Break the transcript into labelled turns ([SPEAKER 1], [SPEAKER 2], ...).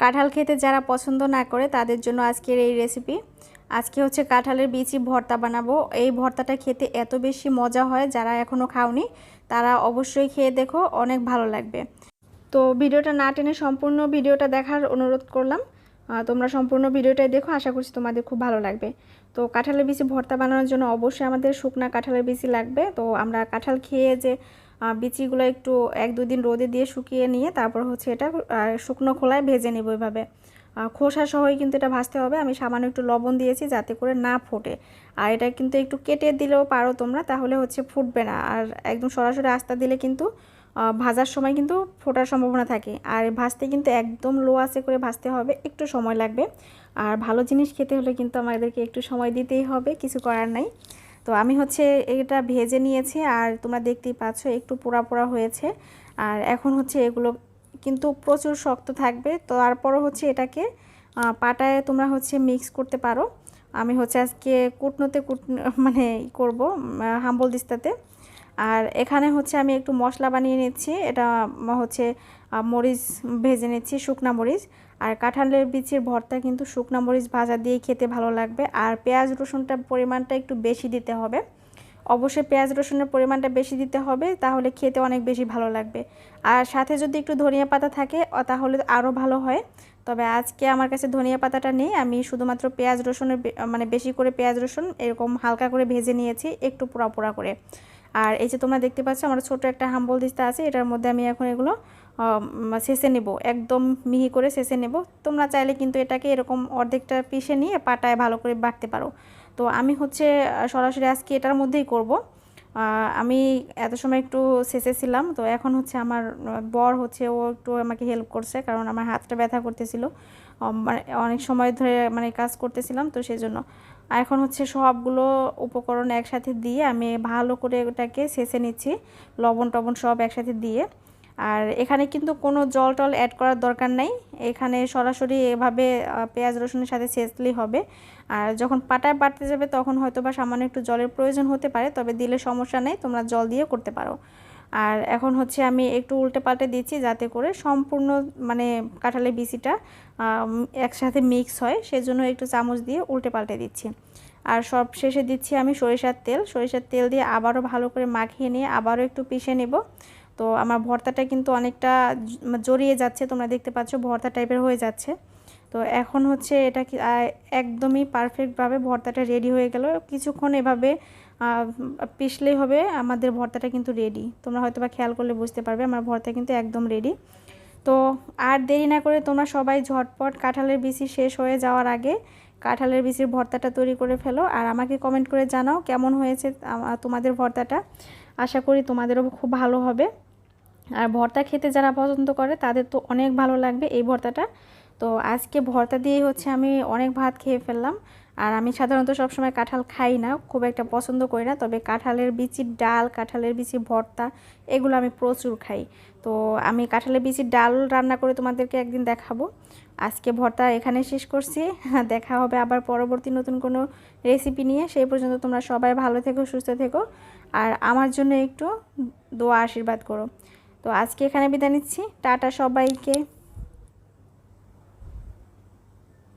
[SPEAKER 1] কাঁঠাল খেতে যারা পছন্দ না করে, তাদের জন্য আজকের এই রেসিপি আজকে হচ্ছে কাঁঠালের বিচি ভর্তা বানাবো। এই ভর্তাটা খেতে এত বেশি মজা হয়, যারা এখনও খাওনি, তারা অবশ্যই খেয়ে দেখো, অনেক ভালো লাগবে। তো ভিডিওটা না টেনে সম্পূর্ণ ভিডিওটা দেখার অনুরোধ করলাম। তোমরা সম্পূর্ণ ভিডিওটাই দেখো, আশা করছি তোমাদের খুব ভালো লাগবে। তো কাঁঠালের বিচি ভর্তা বানানোর জন্য অবশ্যই আমাদের শুকনা কাঁঠালের বিচি লাগবে। তো আমরা কাঁঠাল খেয়ে যে বিচিগুলো একটু এক দুই দিন রোদে দিয়ে শুকিয়ে নিয়ে তারপর হচ্ছে এটা শুকনো খোলায় ভেজে নেব এভাবে। খোসা সহই কিন্তু এটা ভাজতে হবে। আমি সামান্য একটু লবণ দিয়েছি যাতে করে না ফোটে। আর এটা কিন্তু একটু কেটে দিলেও পারো তোমরা, তাহলে হচ্ছে ফুটবে না। আর একদম সরাসরি আস্তা দিলে কিন্তু ভাজার সময় কিন্তু ফোটার সম্ভাবনা থাকে। আর ভাজতে কিন্তু একদম লো আঁচে করে ভাজতে হবে, একটু সময় লাগবে। আর ভালো জিনিস খেতে হলে কিন্তু আমাদেরকে একটু সময় দিতেই হবে, কিছু করার নাই। তো আমি হচ্ছে এটা ভেজে নিয়েছি আর তোমরা দেখতেই পাচ্ছ একটু পোড়া পোড়া হয়েছে। আর এখন হচ্ছে এগুলো কিন্তু প্রচুর শক্ত থাকবে। তো তারপরও হচ্ছে এটাকে পাটায় তোমরা হচ্ছে মিক্স করতে পারো। আমি হচ্ছে আজকে কুটনোতে কুটনো মানে করব করব হাম্বল দিস্তাতে। আর এখানে হচ্ছে আমি একটু মশলা বানিয়ে নিচ্ছি। এটা হচ্ছে মরিচ ভেজে নিচ্ছি, শুকনা মরিচ। আর কাঁঠালের বিচির ভর্তা কিন্তু শুকনা মরিচ ভাজা দিয়ে খেতে ভালো লাগবে। আর পেঁয়াজ রসুনটা পরিমাণটা একটু বেশি দিতে হবে। অবশ্যই পেঁয়াজ রসুনের পরিমাণটা বেশি দিতে হবে, তাহলে খেতে অনেক বেশি ভালো লাগবে। আর সাথে যদি একটু ধনিয়া পাতা থাকে তাহলে আরও ভালো হয়। তবে আজকে আমার কাছে ধনিয়া পাতাটা নেই। আমি শুধুমাত্র পেঁয়াজ রসুনের মানে বেশি করে পেঁয়াজ রসুন, এরকম হালকা করে ভেজে নিয়েছি, একটু পোড়া পোড়া করে। আর এই যে তোমরা দেখতে পাচ্ছ, আমার ছোট একটা হাম্বল দিস্তা আছে, এটার মধ্যে আমি এখন এগুলো শেষে নেব, একদম মিহি করে শেষে নেব। তোমরা চাইলে কিন্তু এটাকে এরকম অর্ধেকটা পিষে নিয়ে পাটায় ভালো করে বাটতে পারো। তো আমি হচ্ছে সরাসরি আজকে এটার মধ্যেই করব। আমি এত সময় একটু শেষে ছিলাম, তো এখন হচ্ছে আমার বর হচ্ছে ও একটু আমাকে হেল্প করছে, কারণ আমার হাতটা ব্যথা করতেছিল। মানে অনেক সময় ধরে মানে কাজ করতেছিলাম, তো সেই জন্য এখন হচ্ছে সবগুলো উপকরণ একসাথে দিয়ে আমি ভালো করে ওটাকে শেষে নিচ্ছি, লবণ টবণ সব একসাথে দিয়ে। আর এখানে কিন্তু কোনো জল টল অ্যাড করার দরকার নাই। এখানে সরাসরি এভাবে পেঁয়াজ, রসুনের সাথে ছেঁচলেই হবে। আর যখন পাটায় বাটতে যাবে তখন হয়তো বা সামান্য একটু জলের প্রয়োজন হতে পারে, তবে দিলে সমস্যা নেই, তোমরা জল দিয়ে করতে পারো। আর এখন হচ্ছে আমি একটু উল্টে পাল্টে দিচ্ছি যাতে করে সম্পূর্ণ মানে কাঁঠালের বিচিটা একসাথে মিক্স হয়, সেজন্য একটু চামচ দিয়ে উল্টে পাল্টে দিচ্ছি। আর সব শেষে দিচ্ছি আমি সরিষার তেল। সরিষার তেল দিয়ে আবারও ভালো করে মাখিয়ে নিয়ে আবারও একটু পিষে নেব। তো আমার ভর্তাটা কিন্তু অনেকটা জড়িয়ে যাচ্ছে, তোমরা দেখতে পাচ্ছ ভর্তা টাইপের হয়ে যাচ্ছে। তো এখন হচ্ছে এটা একদমই পারফেক্টভাবে ভর্তাটা রেডি হয়ে গেল। কিছুক্ষণ এভাবে পিষলেই হবে, আমাদের ভর্তাটা কিন্তু রেডি তোমরা হয়তো বা খেয়াল করলে বুঝতে পারবে, আমার ভর্তা কিন্তু একদম রেডি তো আর দেরি না করে তোমরা সবাই ঝটপট কাঁঠালের বিচি শেষ হয়ে যাওয়ার আগে কাঁঠালের বিচির ভর্তাটা তৈরি করে ফেলো। আর আমাকে কমেন্ট করে জানাও কেমন হয়েছে তোমাদের ভর্তাটা। আশা করি তোমাদেরও খুব ভালো হবে। আর ভর্তা খেতে যারা পছন্দ করে, তাদের তো অনেক ভালো লাগবে এই ভর্তাটা। তো আজকে ভর্তা দিয়েই হচ্ছে আমি অনেক ভাত খেয়ে ফেললাম। আর আমি সাধারণত সবসময় কাঁঠাল খাই না, খুব একটা পছন্দ করি না। তবে কাঁঠালের বিচির ডাল, কাঁঠালের বিচির ভর্তা, এগুলো আমি প্রচুর খাই। তো আমি কাঁঠালের বিচির ডাল রান্না করে তোমাদেরকে একদিন দেখাবো। আজকে ভর্তা এখানে শেষ করছি। দেখা হবে আবার পরবর্তী নতুন কোনো রেসিপি নিয়ে। সেই পর্যন্ত তোমরা সবাই ভালো থেকো, সুস্থ থেকো। আর আমার জন্য একটু দোয়া, আশীর্বাদ করো। তো আজকে এখানে বিদায় নিচ্ছি। টাটা সবাইকে।